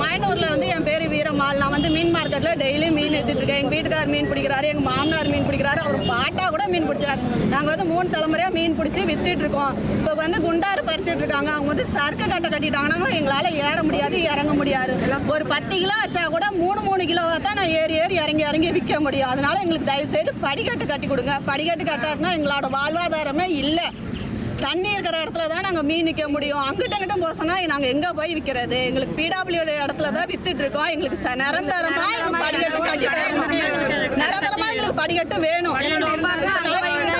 மாயனூரில் வந்து என் பேர் வீரம்மாள். நான் வந்து மீன் மார்க்கெட்டில் டெய்லி மீன் இழுத்துட்டுருக்கேன் எங்கள் வீட்டுக்கார் மீன் பிடிக்கிறாரு எங்கள் மாமனார் மீன் பிடிக்கிறாரு. அவர் பாட்டா கூட மீன் பிடிச்சார். நாங்கள் வந்து மூணு தலைமுறையாக மீன் பிடிச்சி விற்றுட்ருக்கோம் இப்போ வந்து குண்டாறு பறிச்சுட்டு இருக்காங்க. அவங்க வந்து சரக்கு கட்டை கட்டிட்டாங்கன்னா எங்களால் ஏற முடியாது இறங்க முடியாது. ஒரு பத்து கிலோ வச்சா கூட மூணு மூணு கிலோவாக தான் நான் ஏறி ஏறி இறங்கி இறங்கி விற்க முடியும். அதனால எங்களுக்கு தயவு செய்து படிக்கட்டு கட்டி கொடுங்க. படிக்கட்டு கட்டாட்டினா எங்களோட வாழ்வாதாரமே இல்லை. தண்ணி இருக்கிற இடத்துல தான் நாங்கள் மீன் விற்க முடியும். அங்கிட்ட அங்கிட்ட போக சொன்னால் நாங்கள் எங்கே போய் விற்கிறது எங்களுக்கு பிடபிள்யூ இடத்துல தான் வித்துட்டு இருக்கோம். எங்களுக்கு ச- நிரந்தரமா எங்களுக்கு படிக்கட்டு கட்டி தரணும். நிரந்தரமா எங்களுக்கு படிக்கட்டு வேணும் கலெக்டர்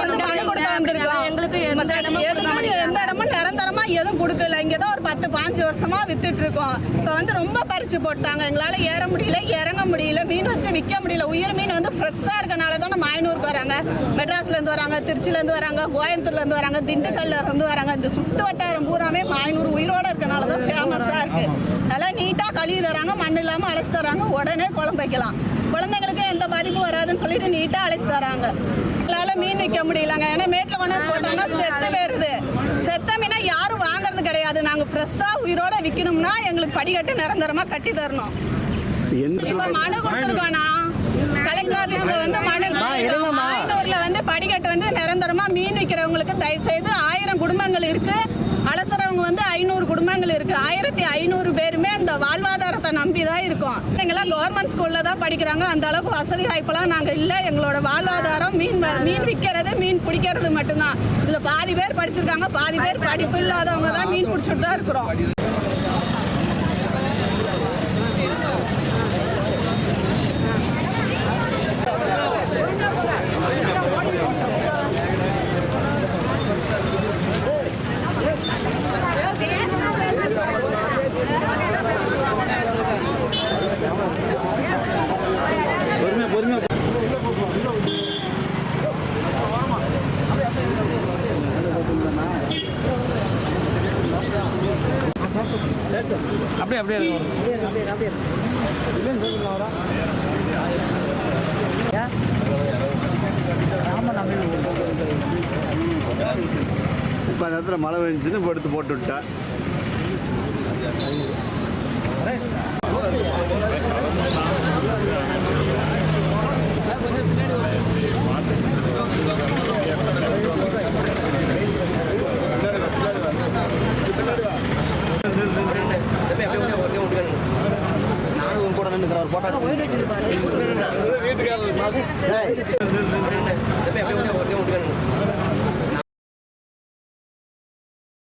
வந்து மனு கொடுக்க வந்திருக்கோம். எங்களுக்கு எந்த இடமும் எதுவுமே எந்த இடமும் கொடுக்கல. இங்கே தான் ஒரு பத்து பாஞ்சு வருஷமா வித்துட்டு இருக்கோம் இப்போ வந்து ரொம்ப பறிச்சு போட்டாங்க. எங்களால் ஏற முடியல இறங்க முடியல மீன் வச்சு விற்க முடியல. உயிர் மீன் வந்து ஃப்ரெஷ்ஷாக இருக்கனால தான் நம்ம ஐநூறுக்கு வராங்க. மெட்ராஸ்லேருந்து வராங்க திருச்சிலேருந்து வராங்க கோயம்புத்தூர்லேருந்து வராங்க திண்டுக்கல்ல இருந்து வராங்க. இந்த சுற்று வட்டாரம் பூராமே ஐநூறு உயிரோட இருக்கனால தான் ஃபேமஸாக இருக்கு. நல்லா நீட்டாக கழுவி தராங்க மண் இல்லாமல் அழைச்சி தராங்க. உடனே குழம்பு வைக்கலாம். குழந்தைங்களுக்கு எந்த பாதிப்பும் வராதுன்னு சொல்லிட்டு நீட்டாக அழைச்சி தராங்க. எங்களால் மீன் விற்க முடியலங்க. ஏன்னா மேட்டில் கொண்டு வந்து போட்டோம்னா செத்து போயிருது செத்த மீனை யாரும் வாங்குறது கிடையாது நாங்கள் ஃப்ரெஷ்ஷாக உயிரோட விற்கணும்னா எங்களுக்கு படிக்கட்டு நிரந்தரமாக கட்டி தரணும். இப்ப மனு கொடுத்துருக்கோண்ணா கலெக்டர் ஆபீஸ்ல வந்து மனு மாயனூர்ல வந்து படிக்கட்டு வந்து நிரந்தரமா மீன் விற்கிறவங்களுக்கு தயவு செய்து ஆயிரம் குடும்பங்கள் இருக்கு. அலசறவங்க வந்து ஐநூறு குடும்பங்கள் இருக்கு. ஆயிரத்தி ஐநூறு பேருமே இந்த வாழ்வாதாரத்தை நம்பி தான் இருக்கோம் எங்கெல்லாம் கவர்மெண்ட் ஸ்கூல்ல தான் படிக்கிறாங்க. அந்த அளவுக்கு வசதி வாய்ப்பெல்லாம் நாங்க இல்ல. எங்களோட வாழ்வாதாரம் மீன் மீன் விற்கிறது மீன் பிடிக்கிறது மட்டும்தான். இதுல பாதி பேர் படிச்சிருக்காங்க. பாதி பேர் படிப்பு இல்லாதவங்க தான் மீன் பிடிச்சிட்டு தான் இருக்கிறோம். அப்படியே அப்படியே இப்போ அந்த இடத்துல மழை பெஞ்சுன்னு இப்போ எடுத்து போட்டு விட்டேன் போட்டோ நின்றுக்கிறார் போட்டோ வீட்டுக்காரர்